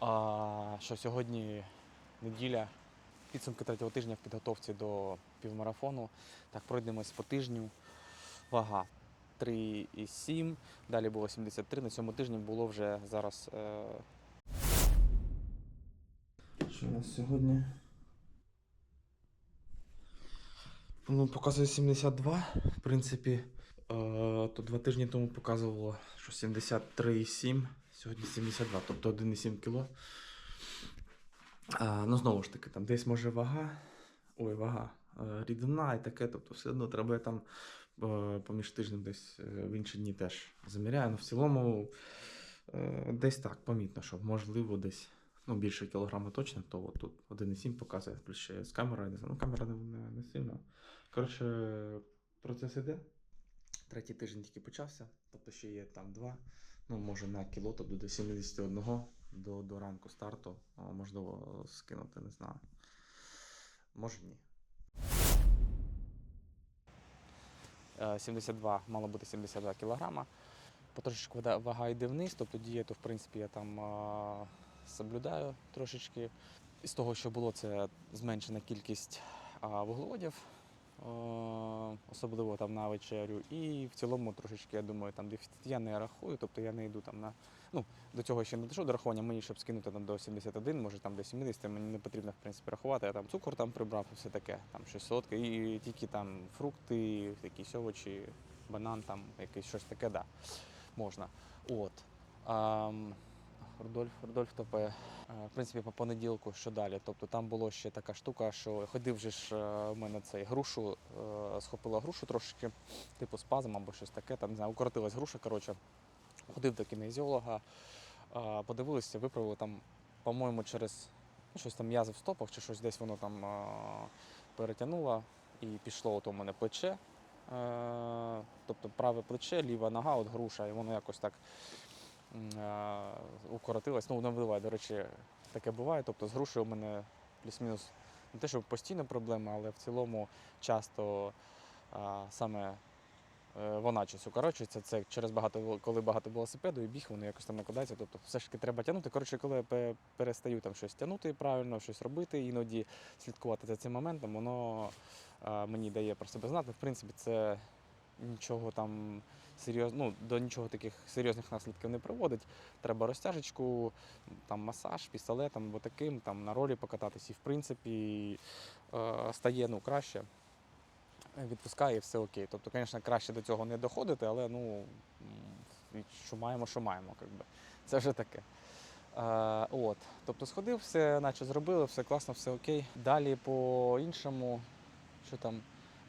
А, що сьогодні неділя, підсумки третього тижня в підготовці до півмарафону. Так, пройдемось по тижню. Вага 3,7, далі було 73. На цьому тижні було вже зараз. Е... Що у нас сьогодні? Ну, показує 72. В принципі, е, то два тижні тому показувало, що 73,7, сьогодні 72, тобто 1,7 кг. А, ну, знову ж таки, там десь може вага. Ой, вага. е, Рідина і таке, тобто все одно треба я там е, поміж тижнем десь е, в інші дні теж заміряю. Ну, в цілому десь так, помітно, що можливо десь ну, більше кілограма точно, то от тут 1,7 показує, плюс ще з камерою, ну камера не, не, не сильно. Коротше, процес іде. Третій тиждень тільки почався, тобто ще є там два. Ну, може на кіло, тобто до 71 до, до ранку старту. Можливо, скинути, не знаю. Може ні. Е, 72, мало бути 72 кілограма. Потрошечку вага йде вниз, тобто дієту, в принципі, я там а, соблюдаю трошечки. Із того, що було, це зменшена кількість а, вуглеводів, е, особливо там на вечерю. І в цілому трошечки, я думаю, там дефіцит я не рахую, тобто я не йду там на. Ну, до цього ще не дійшов до рахування, мені щоб скинути там до 71, може там до 70, мені не потрібно в принципі рахувати. Я там цукор там прибрав все таке, там щось солодке, і тільки там фрукти, якісь овочі, банан, там якесь щось таке, да, можна. От. Ам, Рудольф, Рудольф топе. Е, В принципі, по понеділку, що далі. Тобто там було ще така штука, що ходив же ж е, в мене цей грушу, е, схопила грушу трошечки, типу спазм або щось таке, там не знаю, укоротилась груша. Коротше, ходив до кінезіолога, подивилися, виправили там, по-моєму, через щось там м'язи в стопах чи щось десь воно там перетягнуло і пішло от у мене плече. Тобто праве плече, ліва нога, от груша, і воно якось так е, укоротилось. Ну, не буває, до речі, таке буває. Тобто з грушею у мене плюс-мінус не те, що постійна проблема, але в цілому часто а, саме е, вона щось укорочується. Це через багато, коли багато велосипеду і біг, воно якось там накладається. Тобто все ж таки треба тягнути. Коротше, коли я перестаю там щось тягнути правильно, щось робити, іноді слідкувати за цим моментом, воно а, мені дає про себе знати. В принципі, це нічого там серйозно, ну, до нічого таких серйозних наслідків не приводить. Треба розтяжечку, там масаж, пістолетом або таким, там на ролі покататись, і в принципі е, стає ну, краще. Відпускає і все окей. Тобто, звісно, краще до цього не доходити, але ну, що маємо, що маємо. как би. Це вже таке. Е, от. Тобто сходив, все наче зробили, все класно, все окей. Далі по іншому, що там,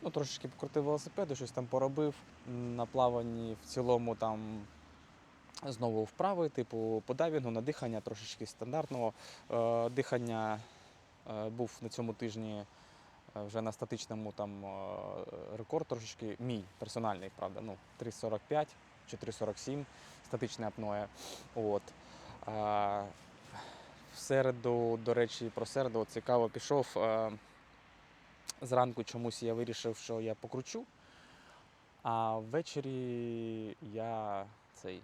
ну трошечки покрутив велосипеду, щось там поробив. На плаванні в цілому там знову вправи, типу по дайвінгу, на дихання трошечки стандартного. Е, дихання е, був на цьому тижні е, вже на статичному там рекорд трошечки мій персональний, правда, ну 3,45 чи 3,47 статичне апноє. От. В середу, до речі, про середу цікаво пішов. Зранку чомусь я вирішив, що я покручу, а ввечері я цей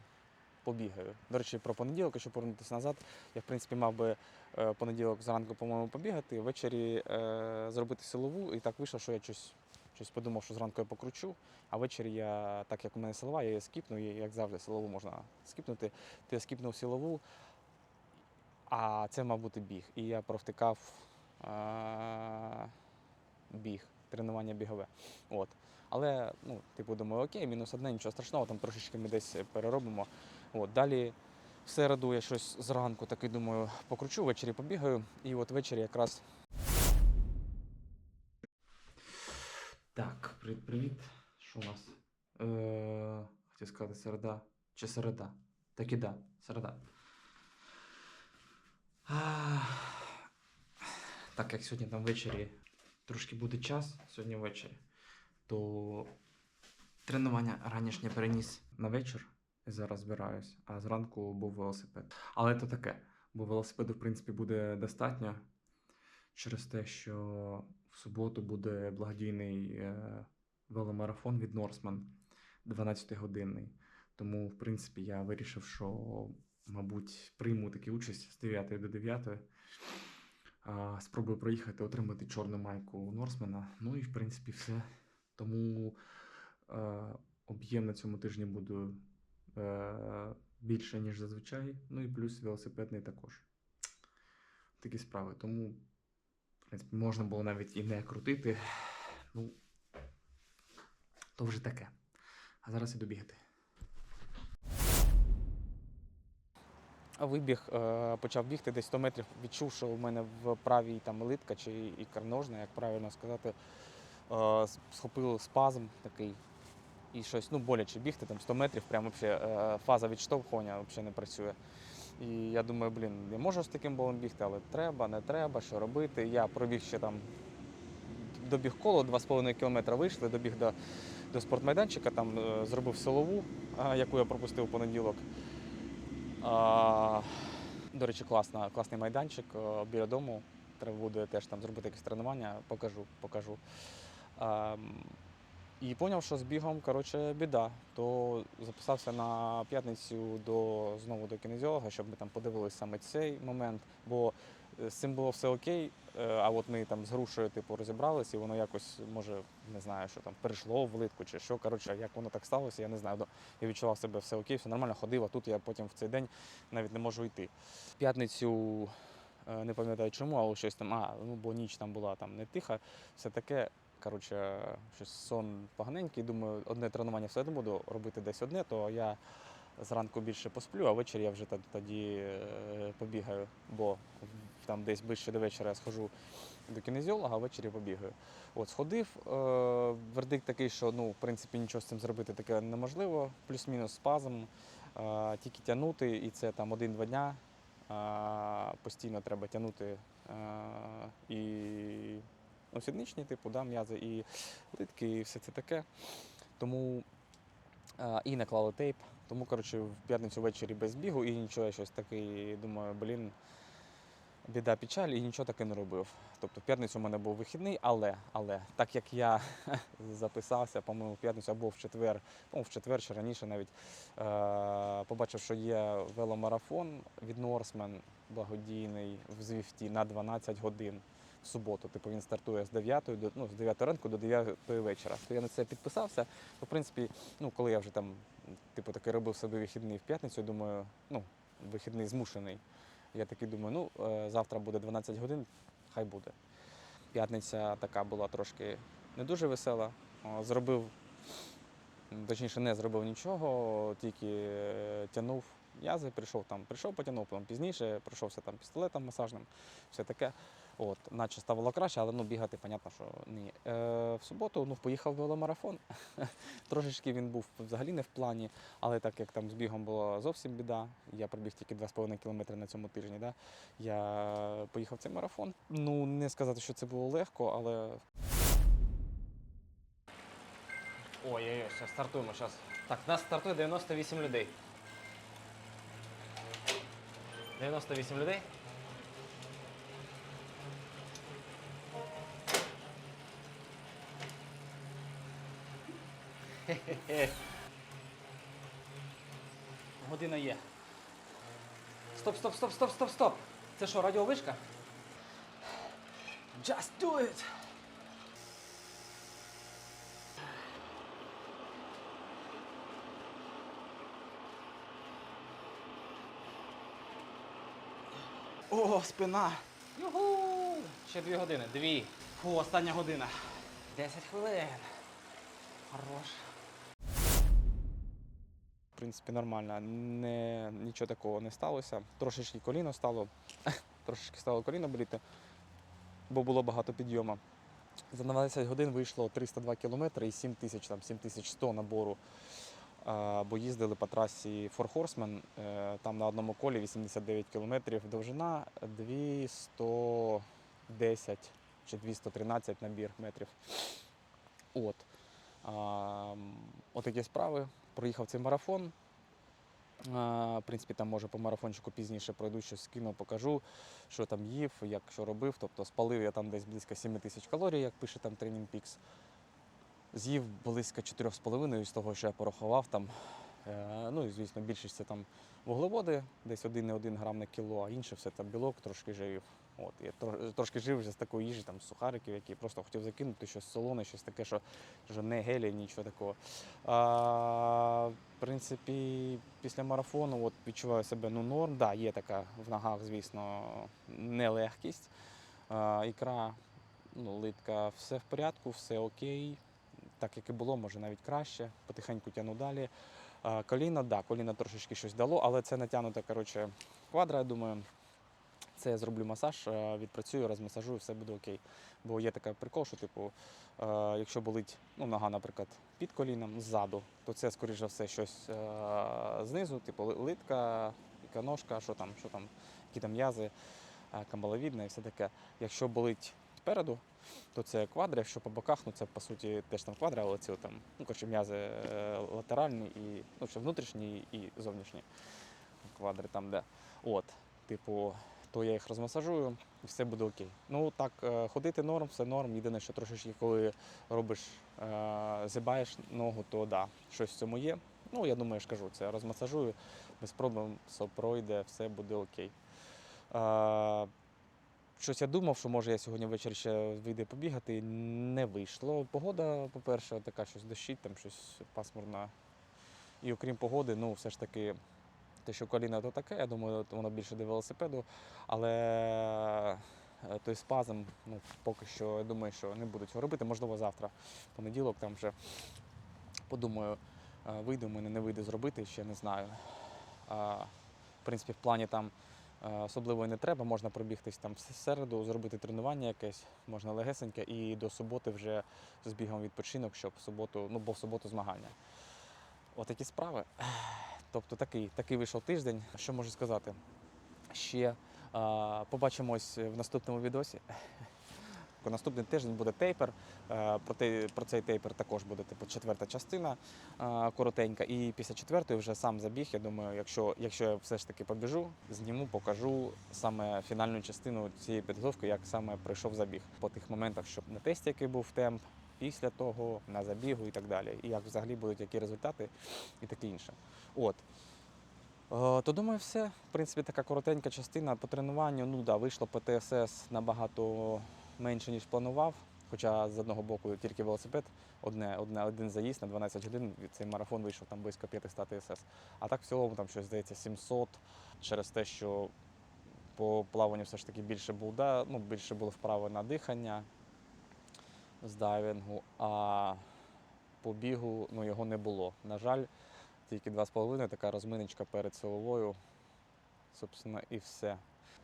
побігаю. До речі, про понеділок, якщо повернутися назад, я в принципі мав би е, понеділок зранку, по-моєму, побігати, ввечері е, зробити силову, і так вийшло, що я щось, щось подумав, що зранку я покручу, а ввечері я, так як у мене силова, я її скіпну, і як завжди, силову можна скіпнути. То я скіпнув силову, а це, мав бути біг. І я провтикав е, біг, тренування бігове. От. Але, ну, типу, думаю, окей, мінус одне, нічого страшного, там трошечки ми десь переробимо. От. Далі в середу я щось зранку таки думаю, покручу, ввечері побігаю, і от ввечері якраз. Так, привіт. Що у вас? Е, хотів сказати середа. Чи середа? Так і да, середа. Так як сьогодні там ввечері трошки буде час, сьогодні ввечері, то тренування ранішнє переніс на вечір. Зараз збираюсь, а зранку був велосипед. Але то таке, бо велосипеду, в принципі, буде достатньо через те, що в суботу буде благодійний е, веломарафон від Норсман 12-годинний. Тому, в принципі, я вирішив, що мабуть, прийму таку участь з 9 до 9. Спробую проїхати, отримати чорну майку Норсмена. Ну і в принципі все. Тому е, об'єм на цьому тижні буде е, більше, ніж зазвичай. Ну і плюс велосипедний також. Такі справи. Тому, в принципі, можна було навіть і не крутити. Ну, то вже таке. А зараз іду бігати. Вибіг, е, почав бігти десь 100 метрів, відчув, що у мене в правій там литка чи ікроножна, як правильно сказати, е, схопив спазм такий. І щось, ну, боляче бігти, там 100 метрів, прямо взагалі е, фаза відштовхування взагалі не працює. І я думаю, блін, я можу з таким болем бігти, але треба, не треба, що робити. Я пробіг ще там, добіг коло 2,5 кілометра вийшли, добіг до, до спортмайданчика, там зробив силову, яку я пропустив в понеділок. До речі, класна, класний майданчик е, біля дому. Треба буде теж там зробити якесь тренування, покажу, покажу. А, і зрозумів, що з бігом коротше, біда. То записався на п'ятницю до, знову до кінезіолога, щоб ми там подивилися саме цей момент. Бо з цим було все окей, е, а от ми там з грушею типу, розібралися, і воно якось, може, не знаю, що там перейшло литку чи що. Коротше, як воно так сталося, я не знаю. Ну, Я відчував себе все окей, все нормально, ходив, а тут я потім в цей день навіть не можу йти. В п'ятницю е, не пам'ятаю чому, але щось там, а, ну бо ніч там була там не тиха, все таке. Коротше, щось сон поганенький. Думаю, одне тренування все буду робити десь одне, то я зранку більше посплю, а ввечері я вже тоді е, побігаю, бо там десь ближче до вечора я схожу до кінезіолога, а ввечері побігаю. От сходив. Е, вердикт такий, що ну, в принципі нічого з цим зробити таке неможливо, плюс-мінус спазм, е, тільки тягнути, і це там один-два дня. Е, постійно треба тягнути е, і ну, типу, да, м'язи, і литки, і все це таке. Тому е, і наклали тейп. Тому, коротше, в п'ятницю ввечері без бігу і нічого, я щось такий, думаю, блін, біда печаль, і нічого таки не робив. Тобто в п'ятницю у мене був вихідний, але, але так як я записався, по-моєму, в п'ятницю або в четвер, по-моєму, в четвер чи раніше навіть е- побачив, що є веломарафон від Норсмен благодійний в Звіфті на 12 годин в суботу. Типу він стартує з 9 до ну, з 9 ранку до 9 вечора. То я на це підписався. То, в принципі, ну, коли я вже там, типу, таки робив собі вихідний в п'ятницю, думаю, ну, вихідний змушений. Я такий думаю, ну, е, завтра буде 12 годин, хай буде. П'ятниця така була трошки не дуже весела. Зробив, точніше, не зробив нічого, тільки е, тягнув м'язи, прийшов там, прийшов, потягнув, потім пізніше, пройшовся там пістолетом масажним, все таке. От, наче ставало краще, але ну, бігати, понятно, що ні. Е, в суботу ну, поїхав веломарафон. Трошечки він був взагалі не в плані, але так як там з бігом була зовсім біда, я пробіг тільки 2,5 кілометри на цьому тижні. Да? Я поїхав цей марафон. Ну, не сказати, що це було легко, але. Ой-ой-ой, все, стартуємо зараз. Так, нас стартує 98 людей. 98 людей. Година є. Стоп, стоп, стоп, стоп, стоп, стоп. Це що, радіовишка? Just do it! О, спина! Юху! Ще дві години. Дві. Фу, остання година. 10 хвилин. Хорош. Принципі, нормально. Не, нічого такого не сталося. Трошечки коліно стало, трошечки стало коліно боліти, бо було багато підйому. За 12 годин вийшло 302 кілометри і 7 тисяч, там 7100 набору. Бо їздили по трасі Horsemen, е, там на одному колі 89 кілометрів довжина, 210 чи 213 набір метрів. От. Отакі справи. Проїхав цей марафон. В принципі, там може по марафончику пізніше пройду, щось скину, покажу, що там їв, як що робив. Тобто спалив я там десь близько 7 тисяч калорій, як пише там Training Peaks. З'їв близько 4,5 з того, що я порахував там Е, Ну і звісно, більшість це там вуглеводи, десь 1,1 грам на кіло, а інше все там білок, трошки жирів. От, я трошки жив вже з такої їжі, там сухариків, які просто хотів закинути, щось солоне, щось таке, що, що не гелі, нічого такого. А, в принципі, після марафону от, відчуваю себе ну, норм. Да, є така в ногах, звісно, нелегкість. А, ікра, ну, литка, все в порядку, все окей. Так як і було, може навіть краще. Потихеньку тяну далі. А, коліно, да, коліно трошечки щось дало, але це натягнута, коротше, квадра, я думаю. Це я зроблю масаж, е, відпрацюю, розмасажую, все буде окей. Бо є такий прикол, що типу, е, якщо болить ну, нога, наприклад, під коліном ззаду, то це, скоріш за все, щось е, знизу, типу ли- литка, іконожка, що там, що там, які там м'язи, камбаловідне і все таке. Якщо болить спереду, то це квадра, якщо по боках, ну це по суті теж там квадра, але це там, ну, коротше, м'язи латеральні і ну, внутрішні і зовнішні квадри там, де. От, типу, то я їх розмасажую і все буде окей. Ну так, е, ходити норм, все норм. Єдине, що трошечки, коли робиш, е, зибаєш ногу, то да, щось в цьому є. Ну, я думаю, я ж кажу, це розмасажую, без проблем все пройде, все буде окей. Е, Щось я думав, що може я сьогодні ввечері ще вийде побігати. Не вийшло. Погода, по-перше, така щось дощить, там щось пасмурно. І окрім погоди, ну все ж таки, те, що коліна то таке, я думаю, воно більше до велосипеду. Але е, той спазм, ну, поки що, я думаю, що не будуть його робити. Можливо, завтра, понеділок, там вже подумаю, е, вийде в мене, не вийде зробити, ще не знаю. В принципі, в плані там е, особливо і не треба, можна пробігтись там в середу, зробити тренування якесь, можна легесеньке, і до суботи вже з бігом відпочинок, щоб в суботу, ну бо в суботу змагання. Отакі справи. Тобто такий, такий вийшов тиждень. Що можу сказати? Ще а, побачимось в наступному відосі. Наступний тиждень буде тейпер. Е, Про, те- про цей тейпер також буде типу, четверта частина е, коротенька. І після четвертої вже сам забіг. Я думаю, якщо, якщо я все ж таки побіжу, зніму, покажу саме фінальну частину цієї підготовки, як саме пройшов забіг. По тих моментах, щоб на тесті, який був темп, після того, на забігу і так далі. І як взагалі будуть які результати і таке інше. От. Е, То думаю, все. В принципі, така коротенька частина по тренуванню. Ну да, вийшло по ТСС набагато менше, ніж планував. Хоча з одного боку тільки велосипед, одне, одне, один заїзд на 12 годин. Цей марафон вийшов там близько 500 ТСС. А так в цілому там щось здається 700 через те, що по плаванню все ж таки більше був, да, ну, більше було вправи на дихання з дайвінгу, а по бігу ну, його не було. На жаль, тільки 2,5 така розминочка перед силовою. Собственно, і все.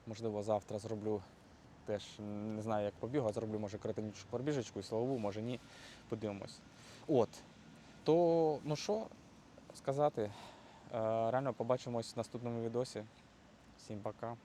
Можливо, завтра зроблю теж не знаю, як побігу, а зроблю, може, коротеньку пробіжечку і силову, може ні. Подивимось. От. То, ну що сказати? Е, Реально побачимось в наступному відосі. Всім пока.